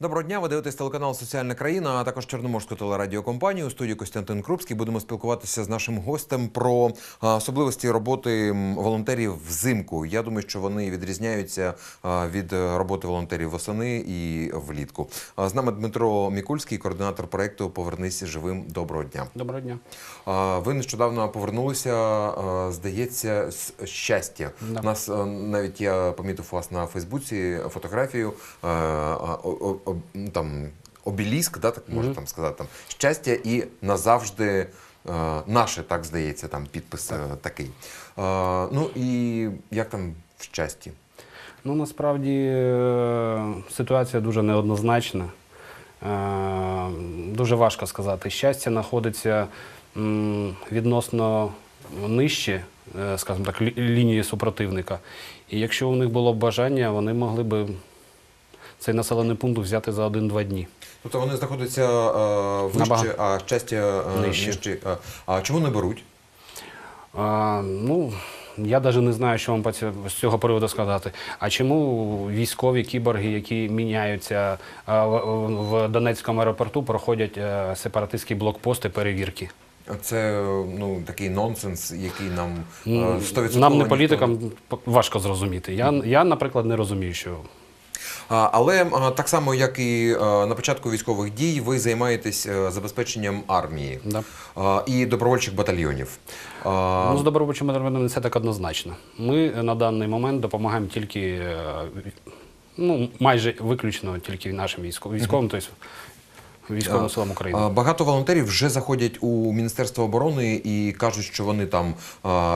Доброго дня, ви дивитесь телеканал Соціальна країна, а також Чорноморську телерадіокомпанію. У студії Костянтин Крупський будемо спілкуватися з нашим гостем про особливості роботи волонтерів взимку. Я думаю, що вони відрізняються від роботи волонтерів восени і влітку. З нами Дмитро Мікульський, координатор проекту Повернись живим. Доброго дня. Доброго дня. Ви нещодавно повернулися, здається, з щастя. Да. Нас навіть я помітив вас на Фейсбуці фотографію там обіліск, да, так можна Мгм. там там сказати, там щастя і назавжди. а, Наше так здається, там підпис а, такий. А, Ну і як там в щасті? Ну насправді е, ситуація дуже неоднозначна. Е, Дуже важко сказати. Щастя знаходиться відносно нижче, е, скажімо так, лінії супротивника. І якщо у них було б бажання, вони могли б цей населений пункт взяти за один-два дні. Тобто вони знаходяться а, вище, а щастя Нижче. нижче. А, а чому не беруть? А, ну, я навіть не знаю, що вам з цього приводу сказати. А чому військові кіборги, які міняються в, Донецькому аеропорту, проходять е, сепаратистські блокпости перевірки? Це ну такий нонсенс, який нам е, Ну, 100% Нам, не політикам, важко зрозуміти. Я, я, наприклад, не розумію, що Але так само, як і на початку військових дій, ви займаєтесь е, забезпеченням армії да. і добровольчих батальйонів. Ну, з добровольчими органами не все так однозначно. Ми на даний момент допомагаємо тільки е, ну, майже виключно тільки нашим військовим, військовим, тобто військовим силам України. Багато волонтерів вже заходять у Міністерство оборони і кажуть, що вони там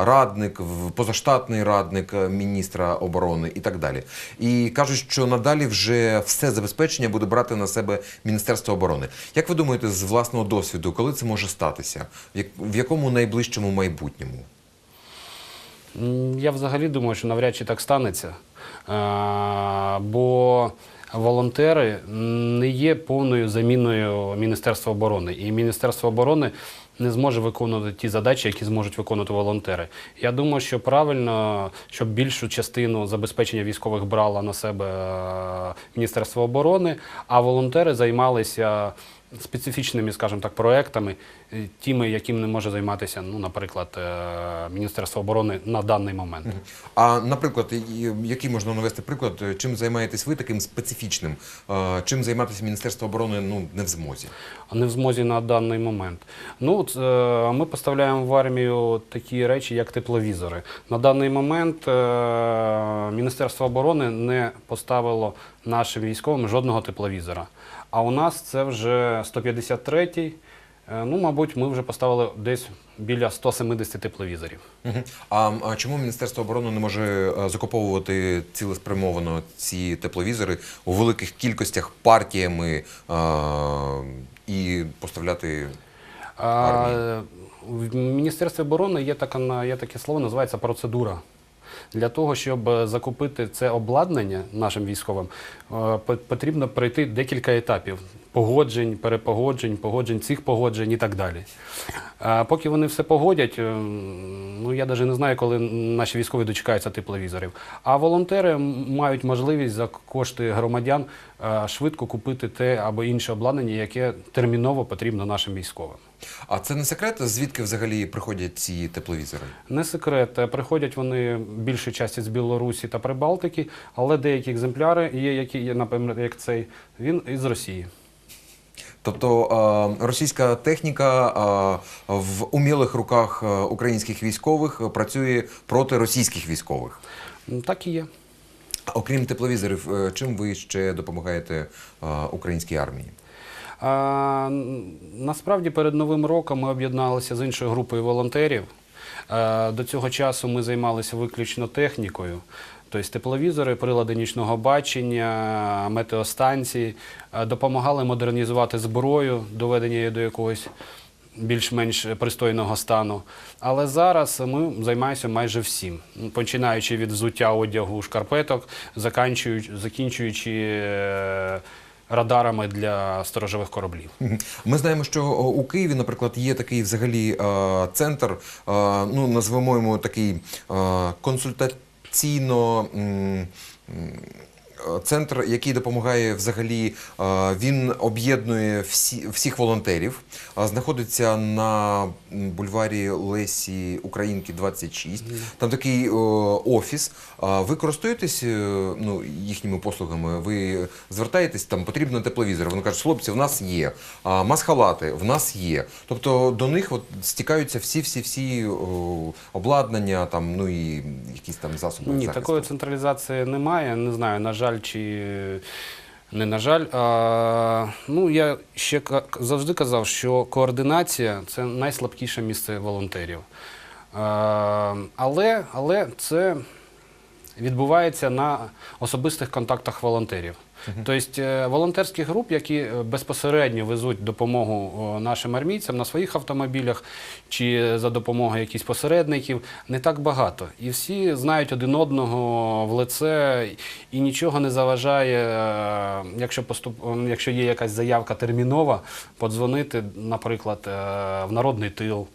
радник, позаштатний радник е, міністра оборони і так далі. І кажуть, що надалі вже все забезпечення буде брати на себе Міністерство оборони. Як ви думаєте, з власного досвіду, коли це може статися? В якому найближчому майбутньому? Я взагалі думаю, що навряд чи так станеться. А, Бо волонтери не є повною заміною Міністерства оборони. І Міністерство оборони не зможе виконувати ті задачі, які зможуть виконувати волонтери. Я думаю, що правильно, щоб більшу частину забезпечення військових брало на себе е, Міністерство оборони, а волонтери займалися специфічними, скажімо так, проектами, е, тими, яким не може займатися, ну, наприклад, е, Міністерство оборони на даний момент. А наприклад, який можна навести приклад, е, чим займаєтесь ви таким специфічним? Чим займатися Міністерство оборони ну не в змозі? не в змозі на даний момент. Ну, ми поставляємо в армію такі речі, як тепловізори. На даний момент Міністерство оборони не поставило нашим військовим жодного тепловізора. А у нас це вже 153-й. Е, Ну, мабуть, ми вже поставили десь біля 170 тепловізорів. А, чому Міністерство оборони не може е, закуповувати цілеспрямовано ці тепловізори у великих кількостях партіями е, і поставляти? А, в Міністерстві оборони є, така, є таке слово, називається процедура. Для того, щоб е, закупити це обладнання нашим військовим, е, по- потрібно пройти декілька етапів погоджень, перепогоджень, погоджень цих погоджень і так далі. А поки вони все погодять, е, ну я навіть не знаю, коли наші військові дочекаються тепловізорів. А волонтери мають можливість за кошти громадян швидко купити те або інше обладнання, яке терміново потрібно нашим військовим. А це не секрет, звідки взагалі приходять ці тепловізори? Не секрет, приходять вони більшої часті з Білорусі та Прибалтики, але деякі екземпляри є, які є, наприклад, як цей, він із Росії. Тобто російська техніка в умілих руках українських військових працює проти російських військових. Так і є. Окрім тепловізорів, е, чим ви ще допомагаєте українській армії? Насправді перед Новим роком ми об'єдналися з іншою групою волонтерів. До цього часу ми займалися виключно технікою. Тобто тепловізори, прилади нічного бачення, метеостанції, допомагали модернізувати зброю, доведення її до якогось більш-менш пристойного стану. Але зараз ми займаємося майже всім, починаючи від взуття одягу, шкарпеток, закінчуючи е, радарами для сторожових кораблів. Ми знаємо, що у Києві, наприклад, є такий взагалі е, центр, е, ну назвемо йому такий е, консультаційно. Центр, який допомагає взагалі, е, він об'єднує всі, всіх волонтерів. Е, Знаходиться на бульварі Лесі Українки 26. Там такий е, офіс. Ви користуєтесь ну, їхніми послугами? Ви звертаєтесь, там потрібно тепловізор. Вони кажуть, хлопці, в нас є. Масхалати в нас є. Тобто до них от стікаються всі-всі-всі обладнання, там, ну і якісь там засоби. Ні, захисту. такої централізації немає. Не знаю, на жаль, чи не на жаль. А, ну, я ще завжди казав, що координація це найслабкіше місце волонтерів. А, але, але це відбувається на особистих контактах волонтерів. Тобто е, волонтерських груп, які е, безпосередньо везуть допомогу нашим армійцям на своїх автомобілях чи за допомогою якихось посередників, не так багато. І всі знають один одного в лице, і нічого не заважає, е, якщо, поступ... якщо є якась заявка термінова, подзвонити, наприклад, е, в народний тил.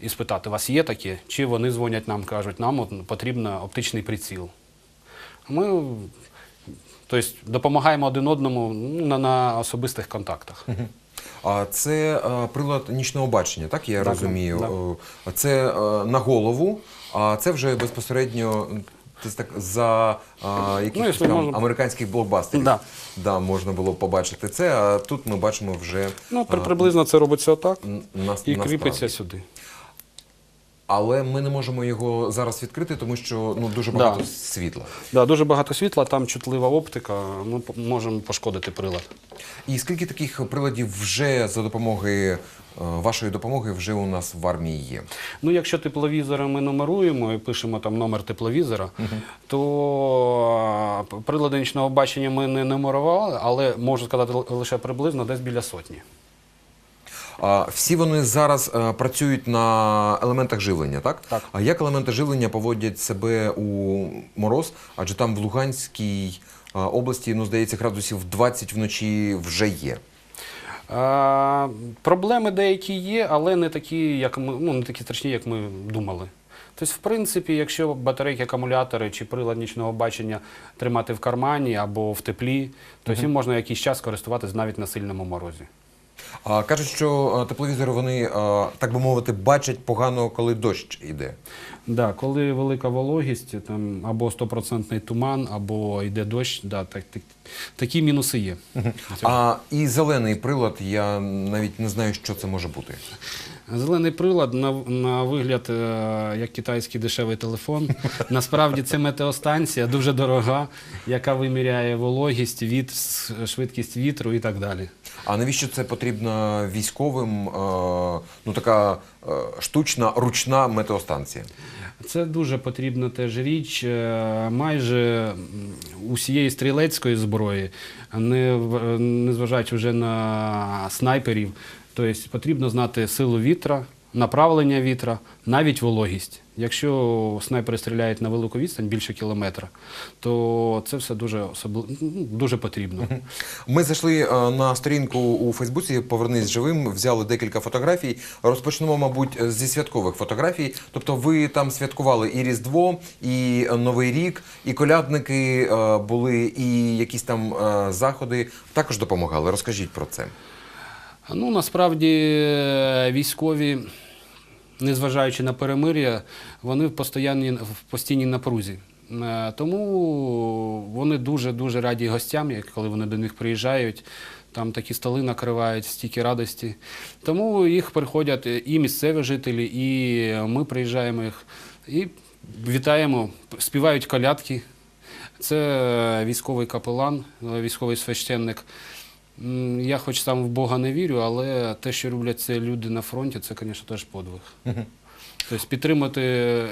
І спитати, у вас є таке? Чи вони дзвонять нам, кажуть, нам потрібен оптичний приціл. Ми тобто, допомагаємо один одному ну, на, на особистих контактах. А це е, прилад нічного бачення, так я Так, розумію. да. Е, Це е, на голову, а це вже безпосередньо. Так за а, якихось якщо там можна- американських блокбастерів Да. Да, можна було побачити це, а тут ми бачимо вже Ну, при, а, приблизно це робиться отак на, і насправді. кріпиться сюди. Але ми не можемо його зараз відкрити, тому що ну дуже Да. багато світла. Да, дуже багато світла, там чутлива оптика, ми по- можемо пошкодити прилад. І скільки таких приладів вже за допомогою е, вашої допомоги вже у нас в армії є? Ну, якщо тепловізори ми нумеруємо і пишемо там номер тепловізора, то е, прилади нічного бачення ми не нумерували, але можу сказати л- лише приблизно десь біля сотні. А, всі вони зараз е, працюють на елементах живлення, так? Так. А як елементи живлення поводять себе у мороз? Адже там в Луганській е, області, ну здається, градусів 20 вночі вже є. Е, проблеми деякі є, але не такі, як ми, ну, не такі страшні, як ми думали. Тобто, в принципі, якщо батарейки, акумулятори чи прилад нічного бачення тримати в кармані або в теплі, то цим можна якийсь час користуватися навіть на сильному морозі. А кажуть, що е, тепловізори вони, е, так би мовити, бачать погано, коли дощ йде. Да, коли велика вологість, там або стопроцентний туман, або йде дощ, да, так, так, такі мінуси є. А і зелений прилад, я навіть не знаю, що це може бути. Зелений прилад на, на вигляд е, як китайський дешевий телефон. Насправді це метеостанція дуже дорога, яка виміряє вологість, від, швидкість вітру і так далі. А навіщо це потрібно військовим? е, Ну така е, штучна ручна метеостанція. Це дуже потрібна теж річ. Е, Майже усієї стрілецької зброї, не, незважаючи вже на снайперів, тобто потрібно знати силу вітра, направлення вітра, навіть вологість. Якщо снайпери стріляють на велику відстань більше кілометра, то це все дуже особли... ну, дуже потрібно. Ми зайшли е, на сторінку у Фейсбуці Повернись живим, взяли декілька фотографій. Розпочнемо, мабуть, зі святкових фотографій. Тобто, ви там святкували і Різдво, і Новий рік, і колядники е, були, і якісь там е, заходи також допомагали. Розкажіть про це. Ну, насправді військові, незважаючи на перемир'я, вони в постійній, в постійній напрузі. Е, Тому вони дуже-дуже раді гостям, коли вони до них приїжджають. Там такі столи накривають, стільки радості. Тому їх приходять і місцеві жителі, і ми приїжджаємо їх і вітаємо, співають колядки. Це військовий капелан, е, військовий священник. Я хоч сам в Бога не вірю, але те, що роблять це люди на фронті, це, звісно, теж подвиг. Тобто підтримати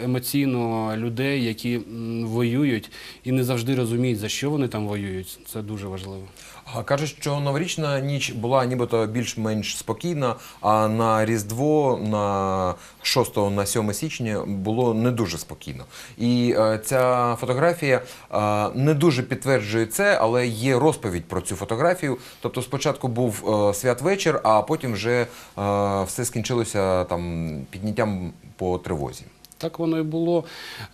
емоційно людей, які воюють і не завжди розуміють, за що вони там воюють, це дуже важливо. Кажуть, що новорічна ніч була нібито більш-менш спокійна, а на Різдво на 6 на 7 січня було не дуже спокійно. І е, ця фотографія е, не дуже підтверджує це, але є розповідь про цю фотографію. Тобто, спочатку був е, святвечір, а потім вже все скінчилося там підняттям по тривозі. Так воно і було.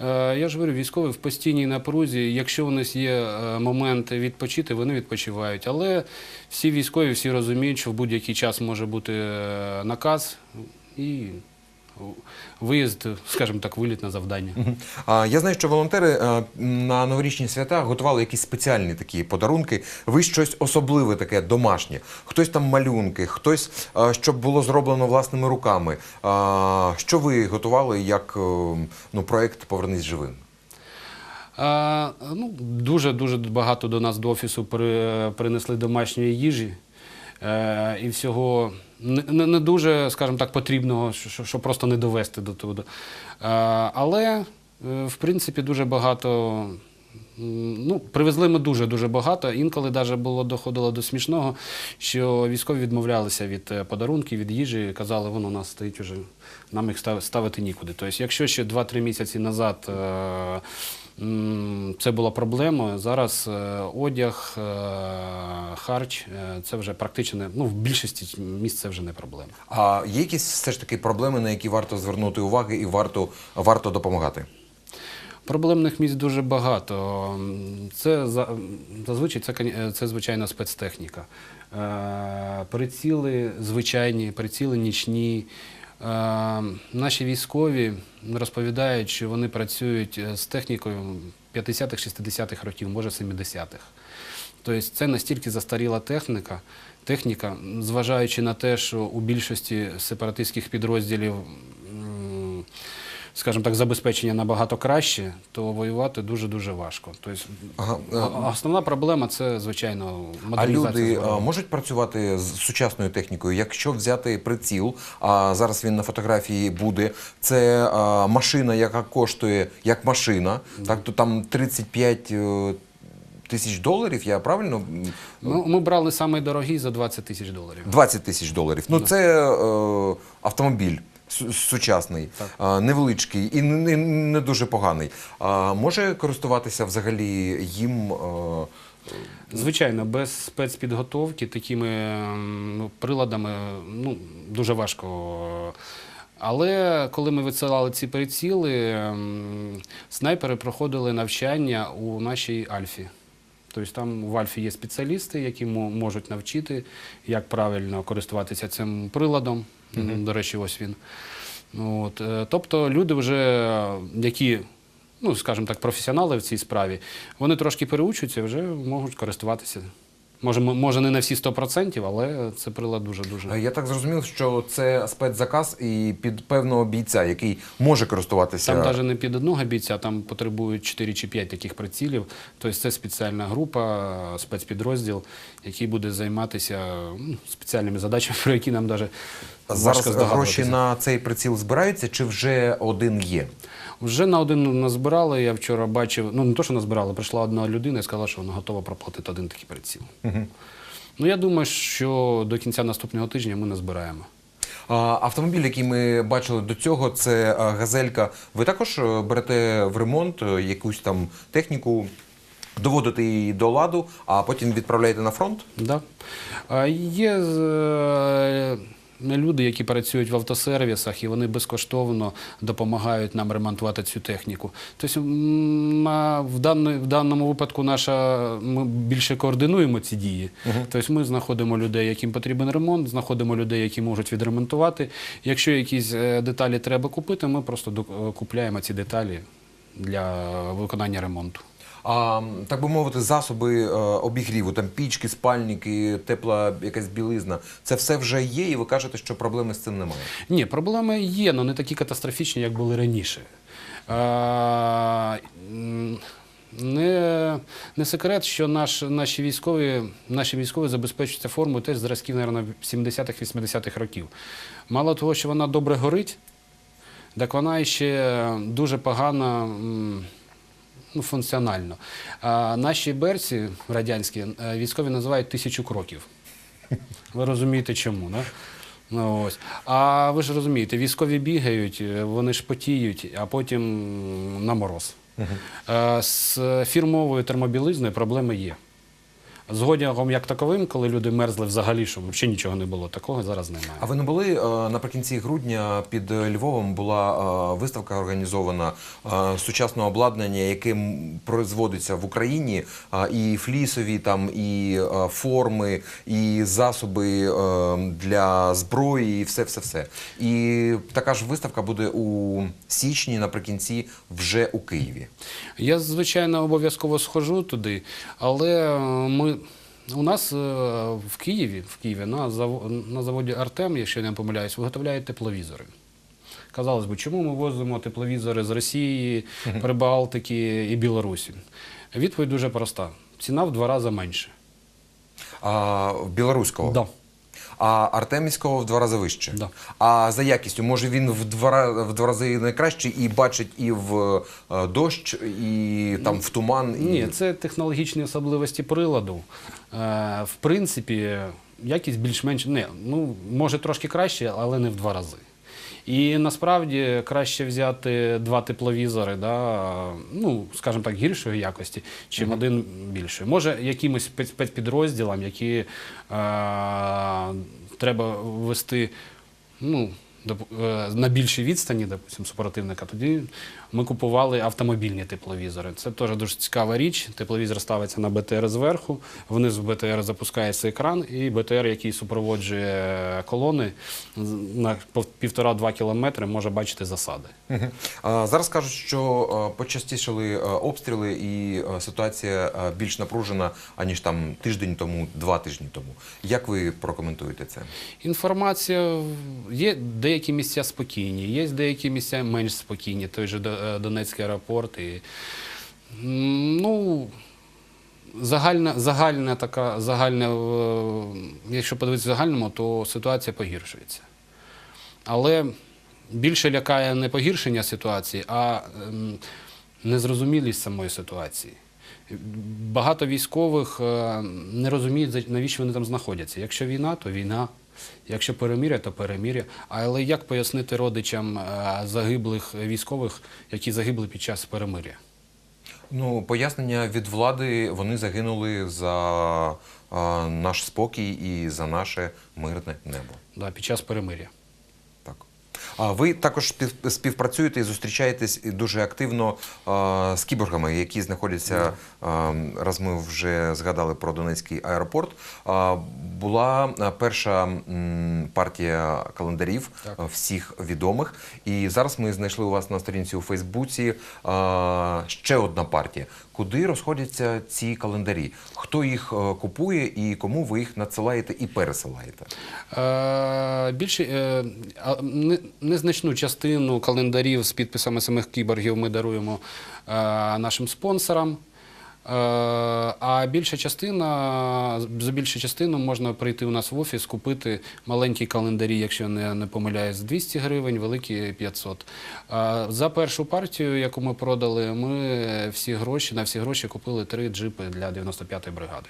Е, Я ж говорю, військові в постійній напрузі. Якщо у нас є е, момент відпочити, вони відпочивають. Але всі військові всі розуміють, що в будь-який час може бути е, наказ і виїзд, скажімо так, виліт на завдання. А, я знаю, що волонтери е, на новорічні свята готували якісь спеціальні такі подарунки. Ви щось особливе таке домашнє. Хтось там малюнки, хтось, е, щоб було зроблено власними руками. Що ви готували як е, ну, проект Повернись живим? А, ну, дуже дуже багато до нас до офісу при, принесли домашньої їжі е, і всього не, не, дуже, скажімо так, потрібного, що, що- просто не довести до туди. Е, але, е, в принципі, дуже багато. Ну, привезли ми дуже дуже багато. Інколи навіть було доходило до смішного, що військові відмовлялися від е, подарунків, від їжі, казали, воно у нас стоїть уже, нам їх ставити нікуди. Тобто, якщо ще 2-3 місяці назад це була проблема, зараз е, одяг, е, харч е, це вже практично не ну, в більшості місць це вже не проблема. А є якісь все ж таки проблеми, на які варто звернути увагу і варто, варто допомагати? Проблемних місць дуже багато. Це зазвичай це, це звичайно спецтехніка. Приціли звичайні, приціли нічні. Е, Наші військові розповідають, що вони працюють е, з технікою 50-х, 60-х років, може 70-х. Тобто це настільки застаріла техніка, техніка, зважаючи на те, що у більшості сепаратистських підрозділів, скажімо так, забезпечення набагато краще, то воювати дуже-дуже важко. Тобто, Ага, е, основна проблема це, звичайно, А люди зброї. можуть працювати з сучасною технікою. Якщо взяти приціл, а зараз він на фотографії буде, це а, машина, яка коштує як машина, так то там 35 е, тисяч доларів. Я правильно Ну, ми брали самий дорогий за 20 тисяч доларів. 20 тисяч доларів. Ну це е, автомобіль. Су- Сучасний, невеличкий і не, дуже поганий. Може користуватися взагалі їм Звичайно, без спецпідготовки такими ну, приладами ну, дуже важко. Але коли ми висилали ці приціли, снайпери проходили навчання у нашій Альфі. Тобто там в Альфі є спеціалісти, які можуть навчити, як правильно користуватися цим приладом. До речі, ось він. Ну, От. е, Тобто люди вже, які, ну, скажімо так, професіонали в цій справі, вони трошки переучуються і вже можуть користуватися. Може, може не на всі 100%, але це прилад дуже-дуже. Я так зрозумів, що це спецзаказ і під певного бійця, який може користуватися. Там навіть не під одного бійця, там потребують 4 чи 5 таких прицілів. Тобто це спеціальна група, спецпідрозділ, який буде займатися ну, спеціальними задачами, про які нам навіть Зараз гроші на цей приціл збираються, чи вже один є? Вже на один назбирали. Я вчора бачив, ну не то, що назбирали, прийшла одна людина і сказала, що вона готова проплатити один такий приціл. Ну я думаю, що до кінця наступного тижня ми назбираємо. А, Автомобіль, який ми бачили до цього, це газелька. Ви також е, берете в ремонт е, якусь там техніку, доводите її до ладу, а потім відправляєте на фронт? Да. А Є е, люди, які працюють в автосервісах, і вони безкоштовно допомагають нам ремонтувати цю техніку. Тобто, в, даному випадку наша, ми більше координуємо ці дії. Тобто ми знаходимо людей, яким потрібен ремонт, знаходимо людей, які можуть відремонтувати. Якщо якісь е, деталі треба купити, ми просто е, купляємо ці деталі для виконання ремонту. Так би мовити, засоби е, обігріву, там пічки, спальники, тепла якась білизна. Це все вже є, і ви кажете, що проблеми з цим немає. Ні, проблеми є, але не такі катастрофічні, як були раніше. Не, не секрет, що наш, наші, військові, наші військові забезпечуються формою теж зразків, мабуть, 70-х-80-х років. Мало того, що вона добре горить, так вона ще дуже погано. Ну, функціонально. А наші берці радянські е, військові називають тисячу кроків. Ви розумієте, чому, да? Ну, ось. А ви ж розумієте, військові бігають, е, вони ж потіють, а потім на мороз. Е, З фірмовою термобілизною проблеми є. З одягом як таковим, коли люди мерзли взагалі, щоб взагалі нічого не було, такого зараз немає. А ви не були е, наприкінці грудня під Львовом була е, виставка організована е, сучасного обладнання, яке производиться в Україні, і флісові, там і форми, і засоби для зброї, і все, все, все. І така ж виставка буде у січні, наприкінці, вже у Києві. Я, звичайно, обов'язково схожу туди, але ми. У нас е, в Києві, в Києві на, заво- на заводі Артем, якщо я не помиляюсь, виготовляють тепловізори. Казалось би, чому ми возимо тепловізори з Росії, Прибалтики і Білорусі? Відповідь дуже проста: ціна в два рази менше. А білоруського. Да. А Артемівського в два рази вище. Да. А за якістю, може він в два, в два рази найкращий і бачить і в е, дощ, і там в туман. І... Ні, це технологічні особливості приладу. Е, в принципі, якість більш-менш не, ну, може трошки краще, але не в два рази. І насправді краще взяти два тепловізори, да, ну, скажімо так, гіршої якості, чим один більший. Може, якимось спецпідрозділам, які е, треба вести ну, е, на більшій відстані, допустим, супротивника, тоді ми купували автомобільні тепловізори. Це теж дуже цікава річ. Тепловізор ставиться на БТР зверху, вниз в БТР запускається екран, і БТР, який супроводжує колони на півтора-два кілометри, може бачити засади. А, зараз кажуть, що почастішали обстріли, і ситуація більш напружена, аніж там тиждень тому, два тижні тому. Як ви прокоментуєте це? Інформація є деякі місця спокійні, є деякі місця менш спокійні, той же Донецький аеропорт. І, ну, загальна, загальна така, загальна, е, якщо подивитися в загальному, то ситуація погіршується. Але більше лякає не погіршення ситуації, а ем, незрозумілість самої ситуації. Багато військових е, не розуміють, навіщо вони там знаходяться. Якщо війна, то війна. Якщо переміря, то переміря. Але як пояснити родичам е, загиблих військових, які загибли під час перемиря? Ну, пояснення від влади вони загинули за е, наш спокій і за наше мирне небо. Да, під час перемиря. А ви також спів- співпрацюєте і зустрічаєтесь дуже активно з кіборгами, які знаходяться, раз ми вже згадали про Донецький аеропорт. Була перша партія календарів Так. всіх відомих. І зараз ми знайшли у вас на сторінці у Фейсбуці ще одна партія. Куди розходяться ці календарі? Хто їх е, купує і кому ви їх надсилаєте і пересилаєте? Е, більше е, не- незначну частину календарів з підписами самих кіборгів ми даруємо е, нашим спонсорам. Е, а більша частина, за більшу частину можна прийти у нас в офіс, купити маленькі календарі, якщо не, не помиляюсь, 200 гривень, великі 500. Е, за першу партію, яку ми продали, ми всі гроші, на всі гроші купили три джипи для 95-ї бригади.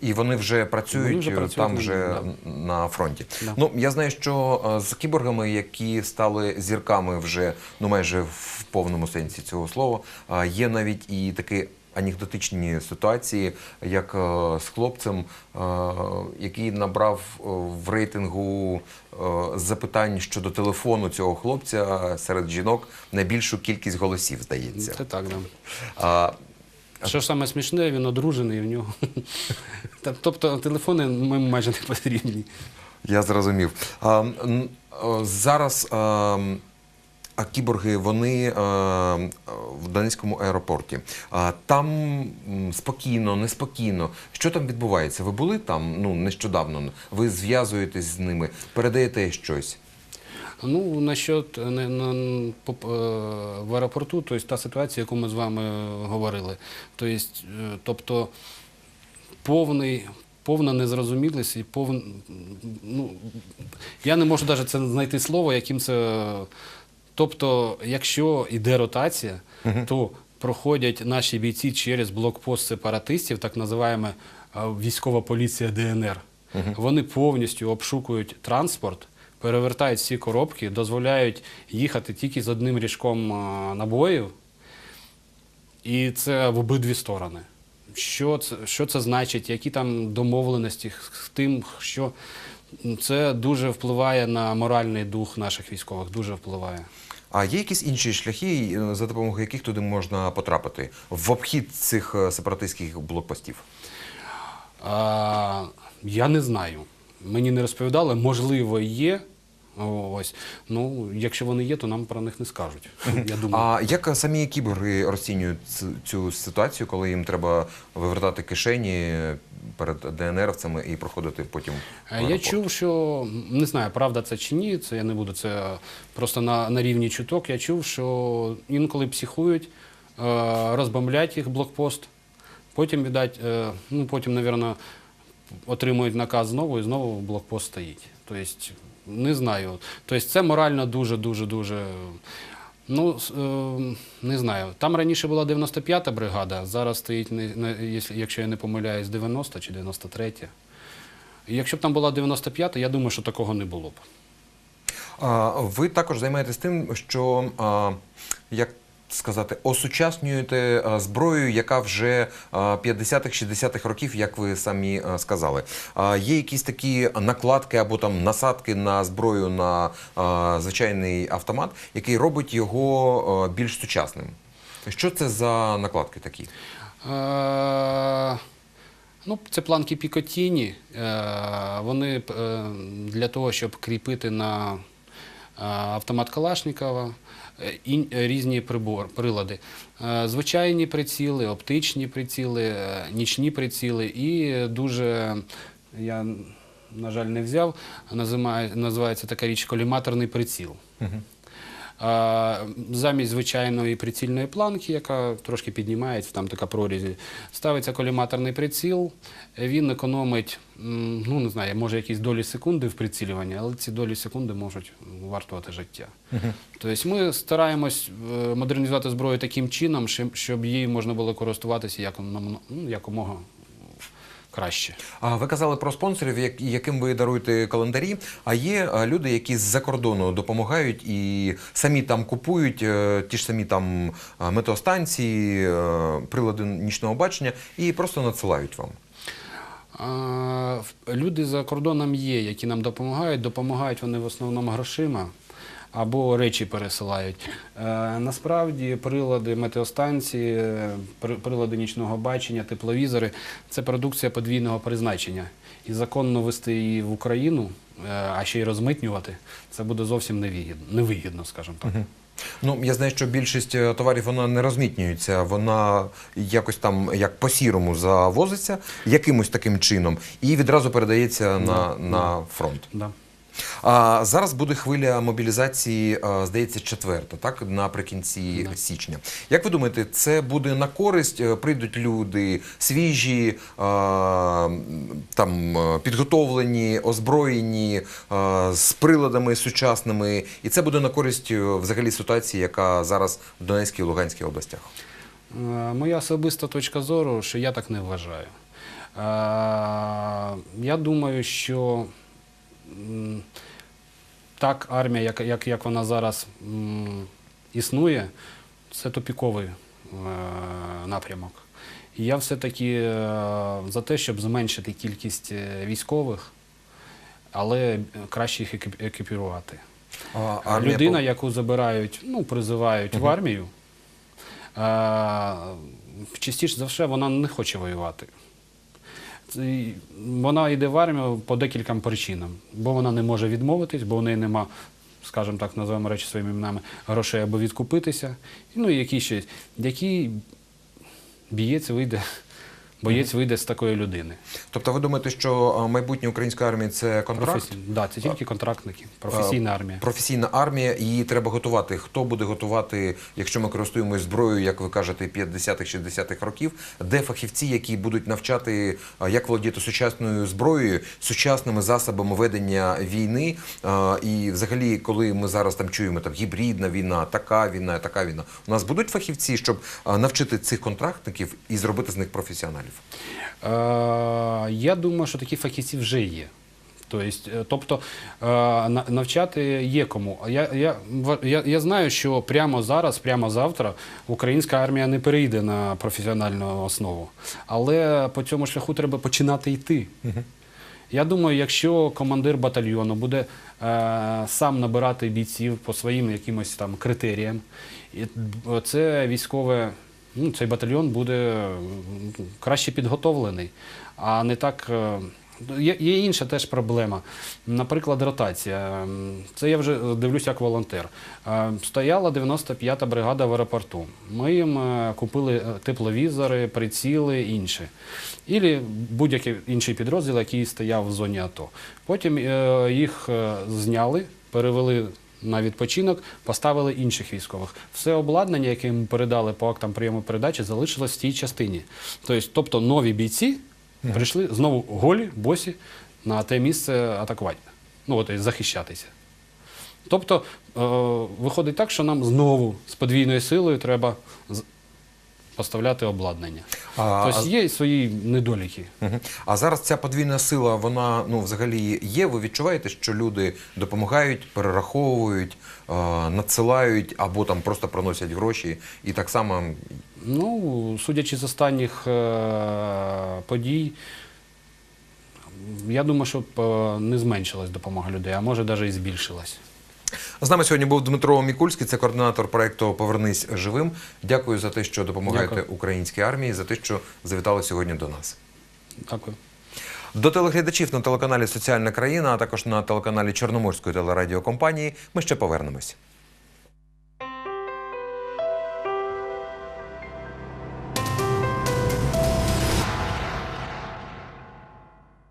І вони вже працюють, Вони вже е, працюють там вже да. на фронті. Да. Ну я знаю, що е, з кіборгами, які стали зірками вже ну майже в повному сенсі цього слова, е, є навіть і такі. Анекдотичні ситуації, як з хлопцем, який набрав в рейтингу запитань щодо телефону цього хлопця серед жінок найбільшу кількість голосів, здається. Це так, да. А, Що саме смішне, він одружений в нього. Тобто телефони ми майже не потрібні. Я зрозумів. А, зараз а, а кіборги вони е, в Донецькому аеропорті. А, там спокійно, неспокійно. Що там відбувається? Ви були там ну, нещодавно? Ви зв'язуєтесь з ними, передаєте щось. Ну, насчет не, на, поп- е, в аеропорту, тобто та ситуація, яку ми з вами говорили. Тобто, е, тобто повний. Повна незрозумілість і повн... ну, я не можу навіть це знайти слово, яким це. Тобто, якщо йде ротація, то проходять наші бійці через блокпост сепаратистів, так називаємо е, військова поліція ДНР. Вони повністю обшукують транспорт, перевертають всі коробки, дозволяють їхати тільки з одним ріжком е, набоїв, і це в обидві сторони. що це, що це значить, які там домовленості з тим, що це дуже впливає на моральний дух наших військових, дуже впливає. А є якісь інші шляхи, е, за допомогою яких туди можна потрапити в обхід цих е, сепаратистських блокпостів? А, я не знаю. Мені не розповідали, можливо, є. Ось. Ну, якщо вони є, то нам про них не скажуть. Я думаю. А як самі кіборги розцінюють цю ситуацію, коли їм треба вивертати кишені перед ДНРовцями і проходити потім? в Е, Я чув, що не знаю, правда це чи ні, це я не буду. Це просто на, на рівні чуток. Я чув, що інколи психують, е, розбомблять їх блокпост, потім віддать, е, ну потім, мабуть, отримують наказ знову і знову блокпост стоїть. Тобто, не знаю. Тобто, це морально дуже, дуже, дуже. Ну, е, не знаю. Там раніше була 95-та бригада, зараз стоїть, якщо- я не помиляюсь, 90 чи 93. І Якщо б там була 95-та, я думаю, що такого не було б. Ви також займаєтесь тим, що як сказати, осучаснюєте зброю, яка вже 50-х, 60-х років, як ви самі сказали. Є якісь такі накладки або там насадки на зброю на звичайний автомат, який робить його більш сучасним. Що це за накладки такі? Е, Ну, це планки Пікотіні. Е, Вони е, для того, щоб кріпити на е, автомат Калашникова е, різні прибор, прилади. Е, Звичайні приціли, оптичні приціли, е, нічні приціли і дуже, я, на жаль, не взяв, називає- називається така річ коліматорний приціл. А, Замість звичайної прицільної планки, яка трошки піднімається, там така прорізі, ставиться коліматорний приціл. Він економить, ну не знаю, може якісь долі секунди в прицілюванні, але ці долі секунди можуть вартувати життя. Тобто ми стараємось е, модернізувати зброю таким чином, щоб- її можна було користуватися ну, якомога краще. А ви казали про спонсорів, яким ви даруєте календарі. А є люди, які з-за кордону допомагають і самі там купують е, ті ж самі там метеостанції, е, прилади нічного бачення і просто надсилають вам. Люди за кордоном є, які нам допомагають. Допомагають вони в основному грошима або речі пересилають. Е, Насправді прилади метеостанції, е, прилади нічного бачення, тепловізори це продукція подвійного призначення. І законно вести її в Україну, е, а ще й розмитнювати, це буде зовсім невигідно, невигідно скажімо так. Ну я знаю, що більшість товарів вона не розмітнюється, вона якось там як по сірому завозиться якимось таким чином і відразу передається на, на фронт. Да. А зараз буде хвиля мобілізації, а, здається, четверта, так наприкінці Да. січня. Як ви думаєте, це буде на користь? Е, Прийдуть люди свіжі, а, там е, підготовлені, озброєні з приладами сучасними, і це буде на користь е, взагалі ситуації, яка зараз в Донецькій і Луганській областях. Е, Моя особиста точка зору, що я так не вважаю. Е, Я думаю, що так армія, як, як, як вона зараз м, існує, це тупіковий е, напрямок. І я все-таки е, за те, щоб зменшити кількість е, військових, але краще їх екіпірувати. А, армія Людина, яку забирають, ну, призивають в армію, е, частіше за все вона не хоче воювати. Вона йде в армію по декільком причинам. Бо вона не може відмовитись, бо в неї нема, скажімо так, називаємо речі своїми іменами, грошей аби відкупитися. Ну і які ще, який бієць вийде, боєць вийде з такої людини. Тобто ви думаєте, що майбутнє української армії це контракт? Професій... Да, це тільки контрактники, професійна армія. Професійна армія, її треба готувати. Хто буде готувати, якщо ми користуємось зброєю, як ви кажете, 50-х, 60-х років, де фахівці, які будуть навчати, як володіти сучасною зброєю, сучасними засобами ведення війни. І взагалі, коли ми зараз там чуємо там гібридна війна, така війна, така війна, у нас будуть фахівці, щоб навчити цих контрактників і зробити з них професіоналів. Е, я думаю, що такі фахівці вже є. Тобто, е, тобто е, на- навчати є кому. Я, я, я, я знаю, що прямо зараз, прямо завтра українська армія не перейде на професіональну основу. Але по цьому шляху треба починати йти. Я думаю, якщо командир батальйону буде е, сам набирати бійців по своїм якимось там критеріям, і це військове, ну, цей батальйон буде краще підготовлений, а не так. е, Є, інша теж проблема. Наприклад, ротація. Це я вже дивлюся як волонтер. Е, Стояла 95-та бригада в аеропорту. Ми їм е, купили тепловізори, приціли, інше. Ілі будь-який інший підрозділ, який стояв в зоні АТО. Потім їх зняли, перевели на відпочинок, поставили інших військових. Все обладнання, яке ми передали по актам прийому передачі, залишилось в тій частині. Тобто, тобто нові бійці прийшли знову голі, босі на те місце атакувати. Ну, от, захищатися. Тобто, е, виходить так, що нам знову з подвійною силою треба поставляти обладнання. А, Тобто є свої недоліки. Мгм. А зараз ця подвійна сила, вона ну взагалі є. Ви відчуваєте, що люди допомагають, перераховують, е, надсилають або там просто проносять гроші, і так само Ну, судячи з останніх е, подій, я думаю, що е, не зменшилась допомога людей, а може навіть і збільшилась. З нами сьогодні був Дмитро Мікульський, це координатор проєкту Повернись живим. Дякую за те, що допомагаєте Дякую. українській армії, за те, що завітали сьогодні до нас. Дякую. До телеглядачів на телеканалі Соціальна країна, а також на телеканалі Чорноморської телерадіокомпанії. Ми ще повернемось.